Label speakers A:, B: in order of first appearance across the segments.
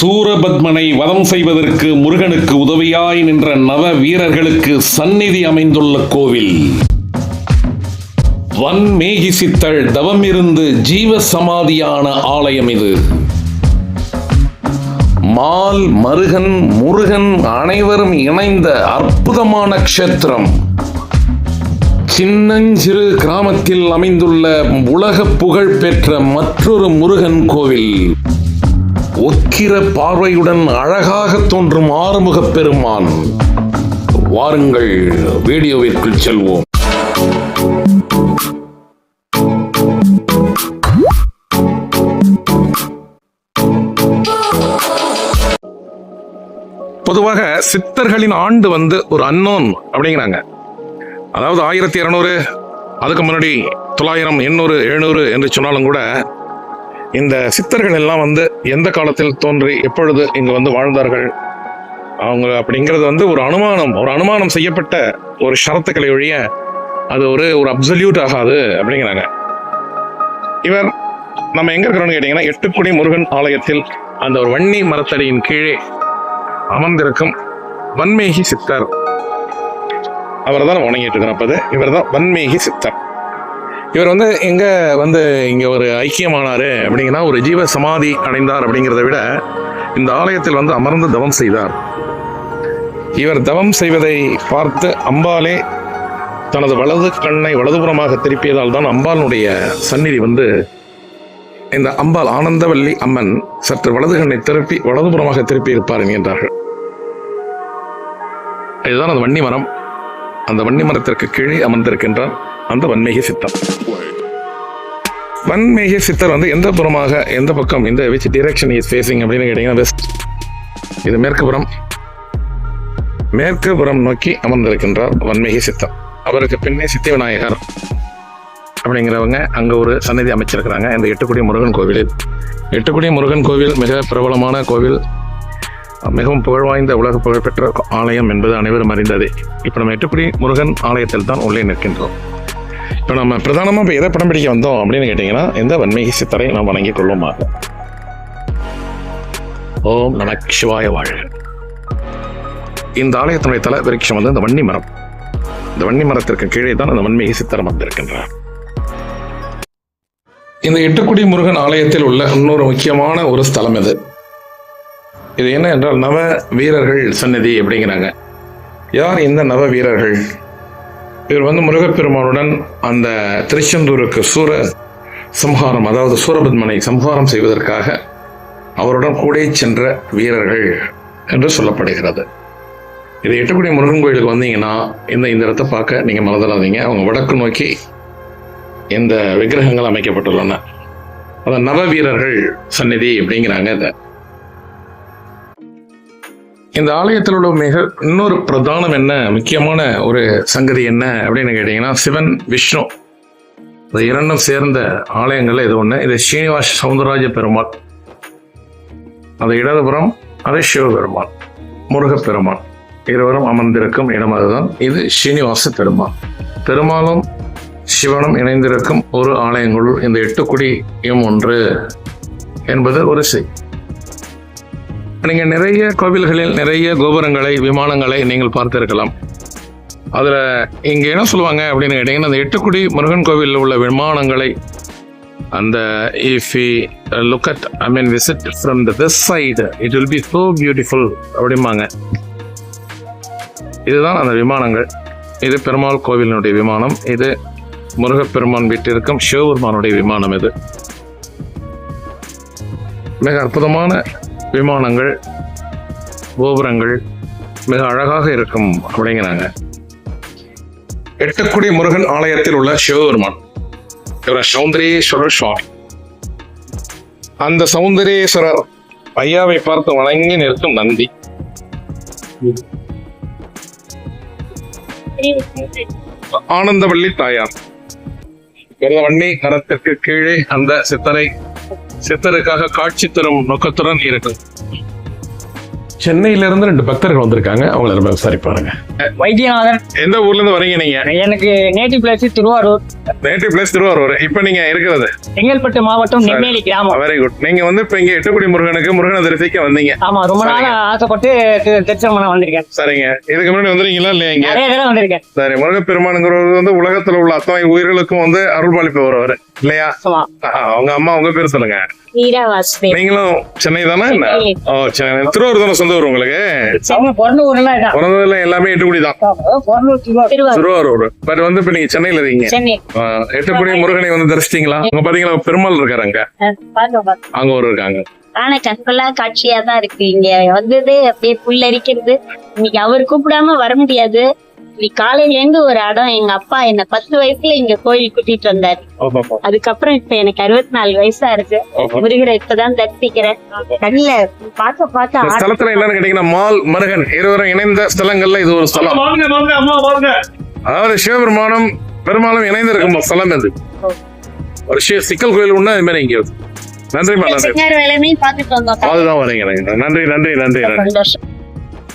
A: சூரபத்மனை வதம் செய்வதற்கு முருகனுக்கு உதவியாய் நின்ற நவ வீரர்களுக்கு சந்நிதி அமைந்துள்ள கோவில். வன்மேகி சித்தள் தவமிருந்து ஜீவ சமாதியான ஆலயம் இது. மால் மருகன் முருகன் அனைவரும் இணைந்த அற்புதமான க்ஷேத்திரம். சின்னஞ்சிறு கிராமத்தில் அமைந்துள்ள உலக புகழ் பெற்ற மற்றொரு முருகன் கோவில். ஒக்கிர பார்வையுடன் அழகாக தோன்றும் ஆறுமுகப் பெருமான். வாருங்கள் வீடியோவிற்குள் செல்வோம். பொதுவாக சித்தர்களின் ஆண்டு வந்து ஒரு அன்னோன் அப்படிங்கிறாங்க. அதாவது ஆயிரத்தி இரநூறு அதுக்கு முன்னாடி தொள்ளாயிரம் எண்ணூறு எழுநூறு என்று சொன்னாலும் கூட இந்த சித்தர்கள் எல்லாம் வந்து எந்த காலத்தில் தோன்றி எப்பொழுது இங்கு வந்து வாழ்ந்தார்கள்? அவங்க அப்படிங்கிறது வந்து ஒரு அனுமானம் ஒரு அனுமானம் செய்யப்பட்ட ஒரு ஷரத்துக்களை ஒழிய அது ஒரு ஒரு அப்சல்யூட் ஆகாது அப்படிங்கிறாங்க. இவர் நம்ம எங்க இருக்கிறோம்னு கேட்டீங்கன்னா எட்டுக்குடி முருகன் ஆலயத்தில் அந்த ஒரு வன்னி மரத்தடியின் கீழே அமர்ந்திருக்கும் வன்மேகி சித்தர். அவர் தான் வணங்கிட்டு இருக்கிறப்பது இவர் தான் வன்மேகி சித்தர். இவர் வந்து எங்கே வந்து இங்கே ஒரு ஐக்கியமானார் அப்படிங்கன்னா ஒரு ஜீவ சமாதி அடைந்தார் அப்படிங்கிறத விட இந்த ஆலயத்தில் வந்து அமர்ந்து தவம் செய்தார். இவர் தவம் செய்வதை பார்த்து அம்பாலே தனது வலது கண்ணை வலதுபுறமாக திருப்பியதால் தான் அம்பாளுடைய சந்நிதி வந்து இந்த அம்பாள் ஆனந்தவல்லி அம்மன் சற்று வலது கண்ணை திருப்பி வலதுபுறமாக திருப்பி இருப்பார் என்கின்றார்கள். இதுதான் அந்த வன்னி மரம். அந்த வன்னி மரத்திற்கு கீழே அமர்ந்திருக்கின்றார். அந்த வன்மேக சித்தம் வன்மேக சித்தர் வந்து எந்த புறமாக எந்த பக்கம் இந்த விச் டிரெக்ஷன் இஸ் ஃபேஸிங் அப்படின்னு கேட்டீங்கன்னா வெஸ்ட் இது மேற்கு புறம். மேற்கு புறம் நோக்கி அமர்ந்திருக்கின்றார் வன்மேகி சித்தம் அவருக்கு பின்னே சித்தி விநாயகர் அப்படிங்கிறவங்க அங்கே ஒரு சன்னதி அமைச்சிருக்கிறாங்க. இந்த எட்டுக்குடி முருகன் கோவிலில் எட்டுக்குடி முருகன் கோவில் மிக பிரபலமான கோவில். மிகவும் புகழ்வாய்ந்த உலக புகழ்பெற்ற ஆலயம் என்பது அனைவரும் அறிந்ததே. இப்போ நம்ம எட்டுக்குடி முருகன் ஆலயத்தில் தான் உள்ளே நிற்கின்றோம். இப்போ நம்ம பிரதானமாக இப்போ எதை படம் பிடிக்க வந்தோம் அப்படின்னு கேட்டிங்கன்னா எந்த வன்மீகி சித்தரை நாம் வணங்கிக் கொள்ளுமா? ஓம் நமக் சிவாய வாழ்க. இந்த ஆலயத்தினுடைய தலை விருட்சம் வந்து இந்த வன்னி மரம். இந்த வன்னி மரத்திற்கு கீழே தான் அந்த வன்மீகி சித்தரம் வந்திருக்கின்றார் இந்த எட்டுக்குடி முருகன் ஆலயத்தில் உள்ள இன்னொரு முக்கியமான ஒரு ஸ்தலம் இது. இது என்ன என்றால் நவ வீரர்கள் சன்னதி அப்படிங்கிறாங்க. யார் இந்த நவ வீரர்கள்? இவர் வந்து முருகப்பெருமானுடன் அந்த திருச்செந்தூருக்கு சூர சம்ஹாரம் அதாவது சூரபத்மனை சம்ஹாரம் செய்வதற்காக அவருடன் கூட சென்ற வீரர்கள் என்று சொல்லப்படுகிறது. இது எட்டுக்குடி முருகன் கோயிலுக்கு வந்தீங்கன்னா இந்த இந்த இடத்தை பார்க்க நீங்கள் மறந்துடாதீங்க. அவங்க வடக்கு நோக்கி இந்த விக்கிரகங்கள் அமைக்கப்பட்டுள்ளன. அதான் நவ வீரர்கள் சந்நிதி அப்படிங்கிறாங்க இதை. இந்த ஆலயத்தில் உள்ள மிக இன்னொரு பிரதானம் என்ன முக்கியமான ஒரு சங்கதி என்ன அப்படின்னு கேட்டீங்கன்னா சிவன் விஷ்ணு. இந்த இரண்டும் சேர்ந்த ஆலயங்கள் இது ஒன்று இது ஸ்ரீனிவாச சவுந்தரராஜ பெருமாள். அது இடதுபுறம் அது சிவபெருமான் முருகப்பெருமான் இருவரும் அமர்ந்திருக்கும் இடம் அதுதான். இது ஸ்ரீனிவாச பெருமாள். பெருமாளும் சிவனும் இணைந்திருக்கும் ஒரு ஆலயங்களுள் இந்த எட்டுக்குடியும் ஒன்று என்பது ஒரு செய். நீங்கள் நிறைய கோவில்களில் நிறைய கோபுரங்களை விமானங்களை நீங்கள் பார்த்திருக்கலாம். அதில் இங்கே என்ன சொல்லுவாங்க அப்படின்னு கேட்டிங்கன்னா அந்த எட்டுக்குடி முருகன் கோவிலில் உள்ள விமானங்களை அந்த if look at I mean visit from the west side it will be so beautiful அப்படிம்பாங்க. இதுதான் அந்த விமானங்கள். இது பெருமாள் கோவிலினுடைய விமானம். இது முருகப்பெருமான் வீட்டிற்கும் சிவபெருமானுடைய விமானம் இது. மிக அற்புதமான விமானங்கள் கோபுரங்கள் மிக அழகாக இருக்கும் அப்படிங்கிறாங்க. எட்டுக்குடி முருகன் ஆலயத்தில் உள்ள சிவபெருமான். இவர சௌந்தரேஸ்வரர் சுவாமி. அந்த சௌந்தரேஸ்வரர் ஐயாவை பார்த்து வணங்கி நிற்கும் நந்தி. ஆனந்தவள்ளி தாயார். வன்னி கரத்திற்கு கீழே அந்த சித்தரை சித்தருக்காக காட்சி தரும் நோக்கத்துடன் இருக்கும் சென்னையில இருந்து ரெண்டு பக்தர்கள் வந்திருக்காங்க. அவங்கள நம்ம விசாரிப்பாருங்க.
B: வைத்தியநாதன்.
A: எந்த ஊர்ல இருந்து வரீங்க நீங்க?
B: எனக்கு native place Thiruvarur.
A: Native place Thiruvarur. இப்போ நீங்க இருக்கிறது?
B: செங்கல்பட்டு மாவட்டம் நெம்மேலி கிராமம்.
A: வெரி குட் நீங்க வந்து இப்போ இங்க எட்டுக்குடி முருகனுக்கு முருகனை தரிசிக்க வந்தீங்க.
B: ஆமா ரொம்ப நாளா ஆசைப்பட்டு தரிசனம் பண்ண வந்திருக்கேன்.
A: சரிங்க. இதுக்கு முன்னாடி வந்துறீங்களா இல்லையா இங்க?
B: நிறைய தடவை வந்திருக்கேன்.
A: சரி முருகப்பெருமானுங்கிறவர் வந்து உலகத்துல உள்ள அத்தனை உயிர்களுக்கும் வந்து அருள்பாலிப்பு வருவார் இல்லையா? உங்க அம்மா உங்க பேர் சொல்லுங்க. நீங்களும் சென்னை தானே? ஓ சென்னை. திருவாரூர் தானே சொந்த ஊர் உங்களுக்கு? பிறந்ததுல எல்லாமே எட்டுக்குடி தான்.
B: திருவாரூர்.
A: பட் வந்து இப்ப நீங்க சென்னையில இருக்கீங்க. எட்டுக்குடி முருகனை வந்து தரிசிட்டீங்களா அங்க பாத்தீங்களா பெருமாள் இருக்காரு அங்க. அங்க ஒரு இருக்காங்க.
C: ஆனா கண்கொள்ளா காட்சியா தான் இருக்கு இங்க. வந்தது அப்படியே புல்லரிக்கிறது. இன்னைக்கு அவர் கூப்பிடாம வர முடியாது. இன்னைக்கு காலையில இருந்து ஒரு இடம்? எங்க அப்பா என்ன பத்து வயசுல இங்க கோயில் கூட்டிட்டு வந்தாரு. அதுக்கப்புறம் இப்ப எனக்கு அறுபத்தி நாலு வயசா இருக்கு முருகரை இப்பதான் தரிசிக்கிறேன். கண்ணுல பார்க்க பார்க்க
A: ஸ்தலத்துல என்னன்னு கேட்டீங்கன்னா மால் மருகன். இருவரும் இணைந்த ஸ்தலங்கள்ல இது ஒரு ஸ்தலம். அதாவது சிவபெருமானும் பெருமாளும் இணைந்து இருக்கும் ஸ்தலம் இது ஒரு சிக்கல் கோயில் ஒண்ணு அது மாதிரி இங்க நன்றி. அதுதான் வரீங்க நன்றி நன்றி நன்றி நன்றி.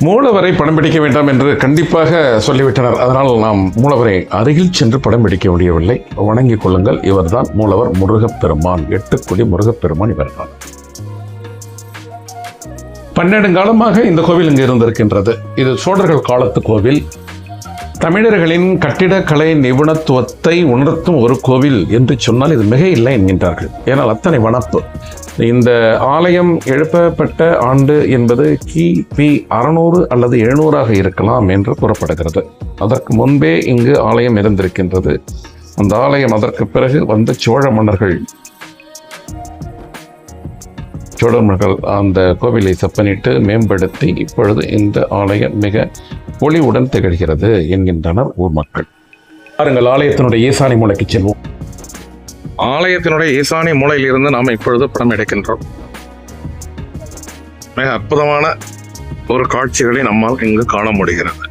A: மூலவரை படம் பிடிக்க வேண்டாம் என்று கண்டிப்பாக சொல்லிவிட்டனர். அதனால் நாம் மூலவரை அருகில் சென்று படம் பிடிக்க முடியவில்லை. வணங்கிக் கொள்ளுங்கள். இவர்தான் மூலவர் முருகப்பெருமான் எட்டுக்குடி முருகப்பெருமான் இவர்தான். பன்னெடுங்காலமாக இந்த கோவில் இங்கே இருந்திருக்கின்றது. இது சோழர்கள் காலத்து கோவில். தமிழர்களின் கட்டிடக்கலை நிபுணத்துவத்தை உணர்த்தும் ஒரு கோவில் என்று சொன்னால் இது மிக இல்லை என்கின்றார்கள். ஏனால் அத்தனை வனப்பு. இந்த ஆலயம் எழுப்பப்பட்ட ஆண்டு என்பது கிபி அறுநூறு அல்லது எழுநூறாக இருக்கலாம் என்று கூறப்படுகிறது. அதற்கு முன்பே இங்கு ஆலயம் இருந்திருக்கின்றது. அந்த ஆலயம் அதற்கு பிறகு வந்த சோழ மன்னர்கள் சோழர்கள் அந்த கோவிலை செப்பனிட்டு மேம்படுத்தி இப்பொழுது இந்த ஆலயம் மிக ஒளிவுடன் திகழ்கிறது என்கின்றனர் ஊர் மக்கள். பாருங்கள் ஆலயத்தினுடைய ஈசானி மூலைக்கு செல்வோம். ஆலயத்தினுடைய ஈசானி மூலையிலிருந்து நாம் இப்பொழுது படம் எடுக்கின்றோம். மிக அற்புதமான ஒரு காட்சிகளை நம்மால் இங்கு காண முடிகிறது.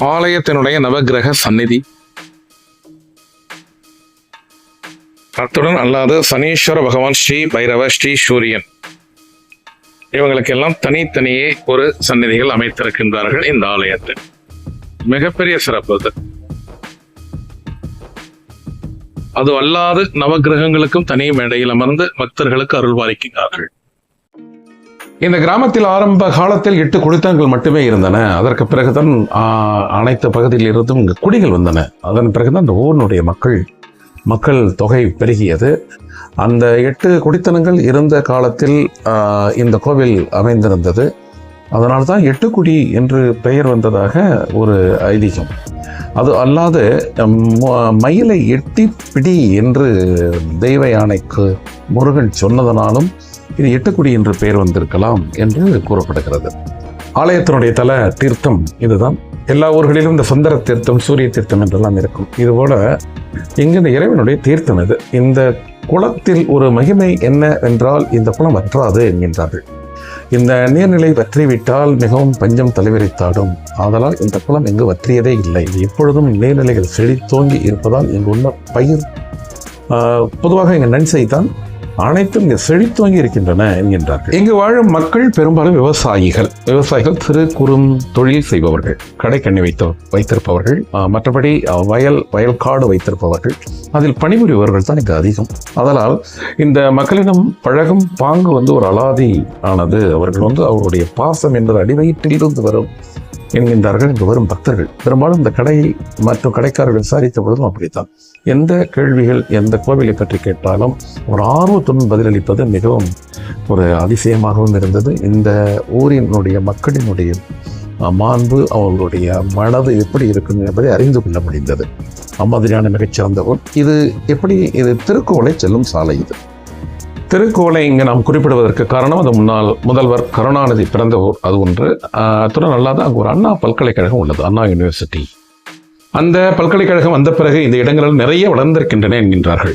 A: ஆலயத்தினுடைய நவகிரக சந்நிதி. அத்துடன் அல்லாது சனீஸ்வர பகவான் ஸ்ரீ பைரவ ஸ்ரீ சூரியன். இவங்களுக்கெல்லாம் தனித்தனியே ஒரு சந்நிதிகள் அமைத்திருக்கின்றார்கள் இந்த ஆலயத்தில். மிகப்பெரிய சிறப்பு அது. அது அல்லாது நவகிரகங்களுக்கும் தனி மேடையில் அமர்ந்து பக்தர்களுக்கு அருள்வாரிக்கிறார்கள் இந்த கிராமத்தில் ஆரம்ப காலத்தில் எட்டு குடித்தங்கள் மட்டுமே இருந்தன. அதற்கு பிறகுதான் அனைத்து பகுதியில் இருந்தும் இங்கு குடிகள் வந்தன. அதன் பிறகுதான் அந்த ஊரினுடைய மக்கள் மக்கள் தொகை பெருகியது. அந்த எட்டு குடித்தனங்கள் இருந்த காலத்தில் இந்த கோவில் அமைந்திருந்தது. அதனால தான் எட்டுக்குடி என்று பெயர் வந்ததாக ஒரு ஐதீகம். அது அல்லாது ம- மயிலை எட்டி பிடி என்று தெய்வ யானைக்கு முருகன் சொன்னதனாலும் இது எட்டுக்குடி என்று பெயர் வந்திருக்கலாம் என்று கூறப்படுகிறது. ஆலயத்தினுடைய தல தீர்த்தம் இதுதான். எல்லா ஊர்களிலும் இந்த சுந்தர தீர்த்தம் சூரிய தீர்த்தம் என்றெல்லாம் இருக்கும். இதுபோல இங்கு இந்த இறைவனுடைய தீர்த்தம் இது. இந்த குளத்தில் ஒரு மகிமை என்ன என்றால் இந்த குளம் வற்றாது என்கின்றார்கள். இந்த நீர்நிலை வற்றிவிட்டால் மிகவும் பஞ்சம் தலைவிரித்தாடும் ஆதலால் இந்த குளம் இங்கு வற்றியதே இல்லை. எப்பொழுதும் நீர்நிலைகள் செழித்தோங்கி இருப்பதால் இங்கு உள்ள பயிர் பொதுவாக இங்கே நன்சை தான் அனைத்தும் இங்கே செழித்தோங்கி இருக்கின்றன என்கின்றார்கள். இங்கு வாழும் மக்கள் பெரும்பாலும் விவசாயிகள். விவசாயிகள் சிறு குறும் தொழில் செய்பவர்கள். கடைக்கண்ணி வைத்த வைத்திருப்பவர்கள். மற்றபடி வயல் வயல் காடு வைத்திருப்பவர்கள். அதில் பணிபுரிபவர்கள் தான் இங்கு அதிகம். அதனால் இந்த மக்களிடம் பழகும் பாங்கு வந்து ஒரு அலாதி ஆனது அவர்கள் வந்து அவருடைய பாசம் என்பது அடிவயிற்றிலிருந்து வரும் என்கின்றார்கள். இங்கு வரும் பக்தர்கள். பெரும்பாலும் இந்த கடை மற்றும் கடைக்காரர்கள் விசாரித்த பொழுதும் அப்படித்தான். எந்த கேள்விகள் எந்த கோவிலை பற்றி கேட்டாலும் ஒரு ஆர்வத்துடன் பதிலளிப்பது மிகவும் ஒரு அதிசயமாகவும் இருந்தது. இந்த ஊரினுடைய மக்களினுடைய மாண்பு அவர்களுடைய மனது எப்படி இருக்கும் என்பதை அறிந்து கொள்ள முடிந்தது. அம்மாதிரியான மிகச்சிறந்த ஊர் இது எப்படி? இது திருக்கோளை செல்லும் சாலை இது. திருக்கோளை இங்கே நாம் குறிப்பிடுவதற்கு காரணம் அது முன்னாள் முதல்வர் கருணாநிதி பிறந்த ஊர் அது ஒன்று. அத்துடன் அல்லாத அங்கே ஒரு அண்ணா பல்கலைக்கழகம் உள்ளது அண்ணா யூனிவர்சிட்டி. அந்த பல்கலைக்கழகம் வந்த பிறகு இந்த இடங்கள் நிறைய வளர்ந்திருக்கின்றன என்கின்றார்கள்.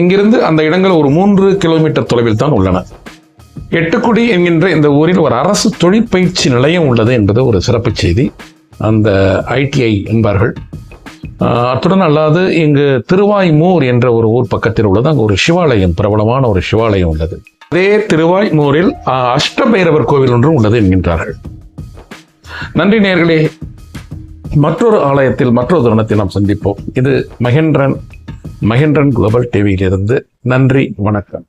A: இங்கிருந்து அந்த இடங்கள் ஒரு மூன்று கிலோமீட்டர் தொலைவில் தான் உள்ளன. எட்டுக்குடி என்கின்ற இந்த ஊரில் ஒரு அரசு தொழிற்பயிற்சி நிலையம் உள்ளது என்பது ஒரு சிறப்பு செய்தி. அந்த ஐடிஐ என்பார்கள். அத்துடன் அல்லாது இங்கு திருவாய்மூர் என்ற ஒரு ஊர் பக்கத்தில் உள்ளது. அங்கே ஒரு சிவாலயம் பிரபலமான ஒரு சிவாலயம் உள்ளது. அதே திருவாய்மூரில் அஷ்டபைரவர் கோவில் ஒன்றும் உள்ளது என்கின்றார்கள். நன்றி நேர்களே. மற்றொரு ஆலயத்தில் மற்றொரு தருணத்தில் நாம் சந்திப்போம். இது மகேந்திரன் மகேந்திரன் குளோபல் டிவியிலிருந்து நன்றி வணக்கம்.